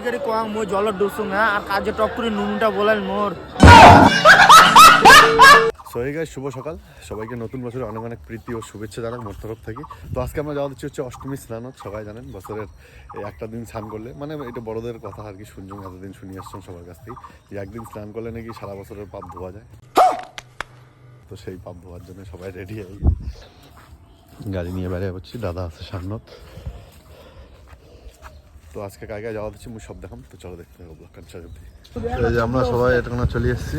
সত্যিকারে কোয়াং মই জলত হ্যাঁ আর কাজে টপ করে নুনুটা বলেন মোর। সহি গাই শুভ সকাল। সবাইকে নতুন বছরের অনেক অনেক প্রীতি ও শুভেচ্ছা জানাই মোর তরফ থেকে। তো আজকে আমরা যাওয়া দিচ্ছি হচ্ছে অষ্টমী স্নানত সবাই জানেন, বছরের একটা দিন স্নান করলে মানে এটা বড়দের কথা আর কি শুনছুন এতদিন শুনি আসছেন সবার কাছ থেকে যে একদিন স্নান করলে নাকি সারা বছরের পাপ ধোয়া যায়। তো সেই পাপ ধোয়ার জন্য সবাই রেডি হয়ে। গাড়ি নিয়ে বেড়ে হচ্ছি দাদা আছে সামনত। তো আজকে কায় যাওয়া দিচ্ছি মুই সব দেখাম। তো চলো দেখতে হবে ব্লগ কালচার এই যে আমরা সবাই এটা চলে এসেছি।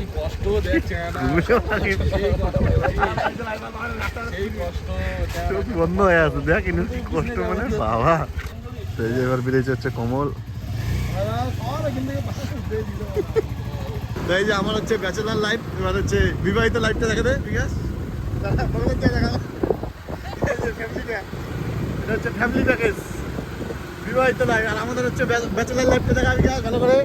চোখ বন্ধ হয়ে আছে দেখ কিন্তু কি কষ্ট মানে বাবা। তো এই যে এবার বেরিয়েছে হচ্ছে কমল। তো এই যে আমার হচ্ছে ব্যাচেলার লাইফ এবার হচ্ছে বিবাহিত লাইফটা দেখা দেয় বিকাশ এটা হচ্ছে ফ্যামিলি প্যাকেজ বিবাহিত লাইফ আর আমাদের হচ্ছে ব্যাচেলার লাইফটা দেখা ভালো করে।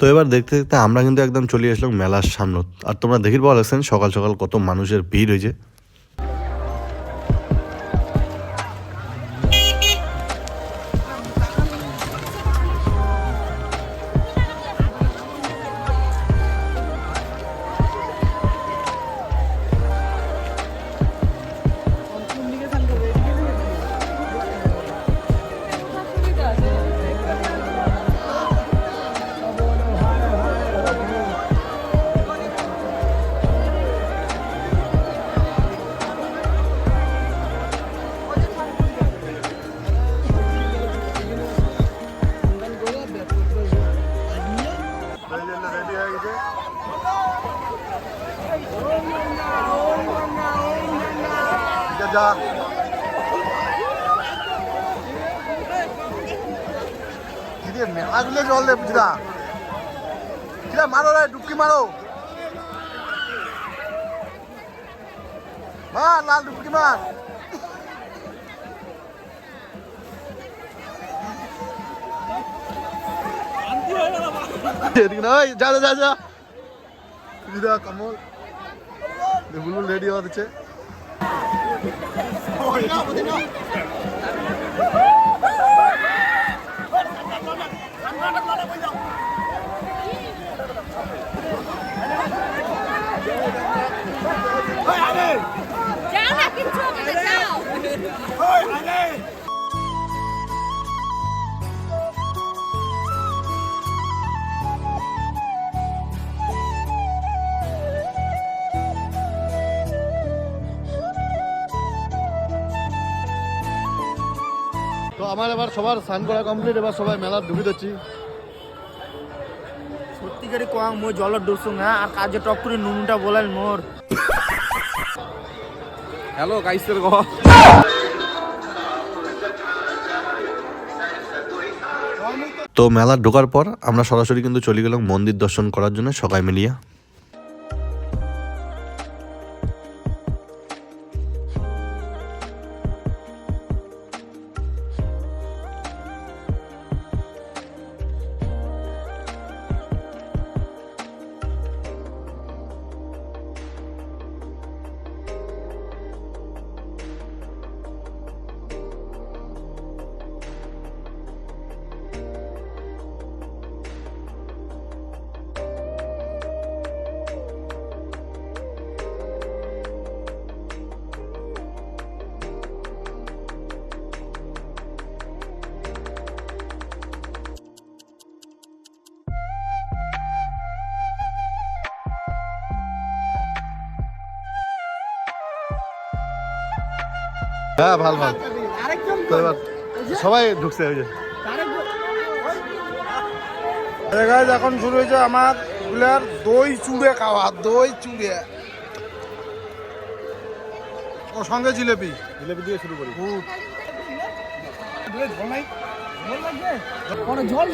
তো এবার দেখতে দেখতে আমরা কিন্তু একদম চলে আসলাম মেলার সামনে। আর তোমরা দেখির পাওয়া লাগছেন সকাল সকাল কত মানুষের ভিড় হয়েছে। যা দিদি মেলাগুলো জল দে বুঝলা। কিরা মারো রে ডুবকি মারো। মার লাল ডুবকি মার। এদিকে না ওই, যা যা যা। যা কমল। রেডি হওয়া দিচ্ছে। Oh, yeah, well, they're not. তো আমার এবার সবার স্নান করা কমপ্লিট এবার সবাই মেলা ঢুকে যাচ্ছি। সত্যিকারে কোয়াং মই জলত ডুসুং হ্যাঁ আর কাজে টপ করে নুনুটা বলেন মোর। হ্যালো গাইসের গ তো মেলা ঢোকার পর আমরা সরাসরি কিন্তু চলে গেলাম মন্দির দর্শন করার জন্য সবাই মিলিয়ে। হ্যাঁ ভালো ভালো। সবাই ঢুকছে ওই যে। এখন শুরু হয়েছে আমারগুলার দই চুড়ে খাওয়া দই চুড়ে। ও সঙ্গে জিলেপি। জিলেপি দিয়ে শুরু করি। জল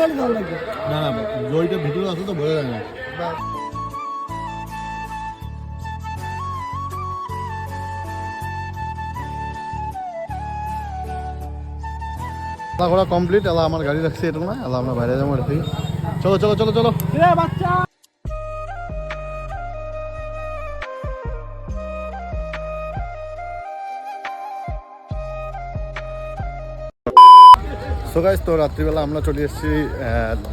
না না দইটা ভিতরে আছে তো বোঝা যায় না। এলা ঘোরা কমপ্লিট এলা আমার গাড়ি রাখছি এটা না এলা আমরা বাইরে যাব এটি চলো চলো চলো চলো। সো গাইস তো রাত্রিবেলা আমরা চলে এসেছি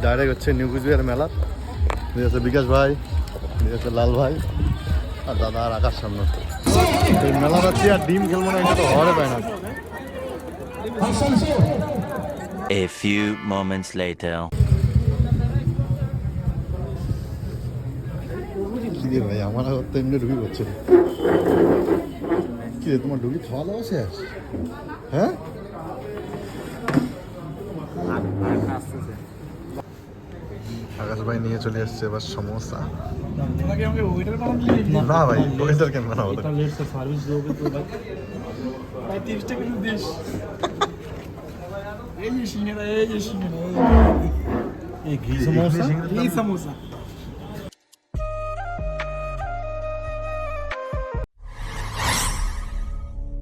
ডাইরেক্ট হচ্ছে নিউ কুচবিহার মেলা। দিয়ে আছে বিকাশ ভাই দিয়ে আছে লাল ভাই আর দাদা আর আকাশ সামনে। এই মেলা যাচ্ছি আর ডিম খেলব না এটা তো হরে পায় না। A few moments later. কি ভাই আমার তো এমনি ঢুকি করছে কি রে তোমার ঢুকি খাওয়া দাওয়া শেষ? হ্যাঁ? আকাশ ভাই নিয়ে চলে এসছে এবার সমোসা। না ভাই ওয়েটার কেন বানাবো ঘি সমোসা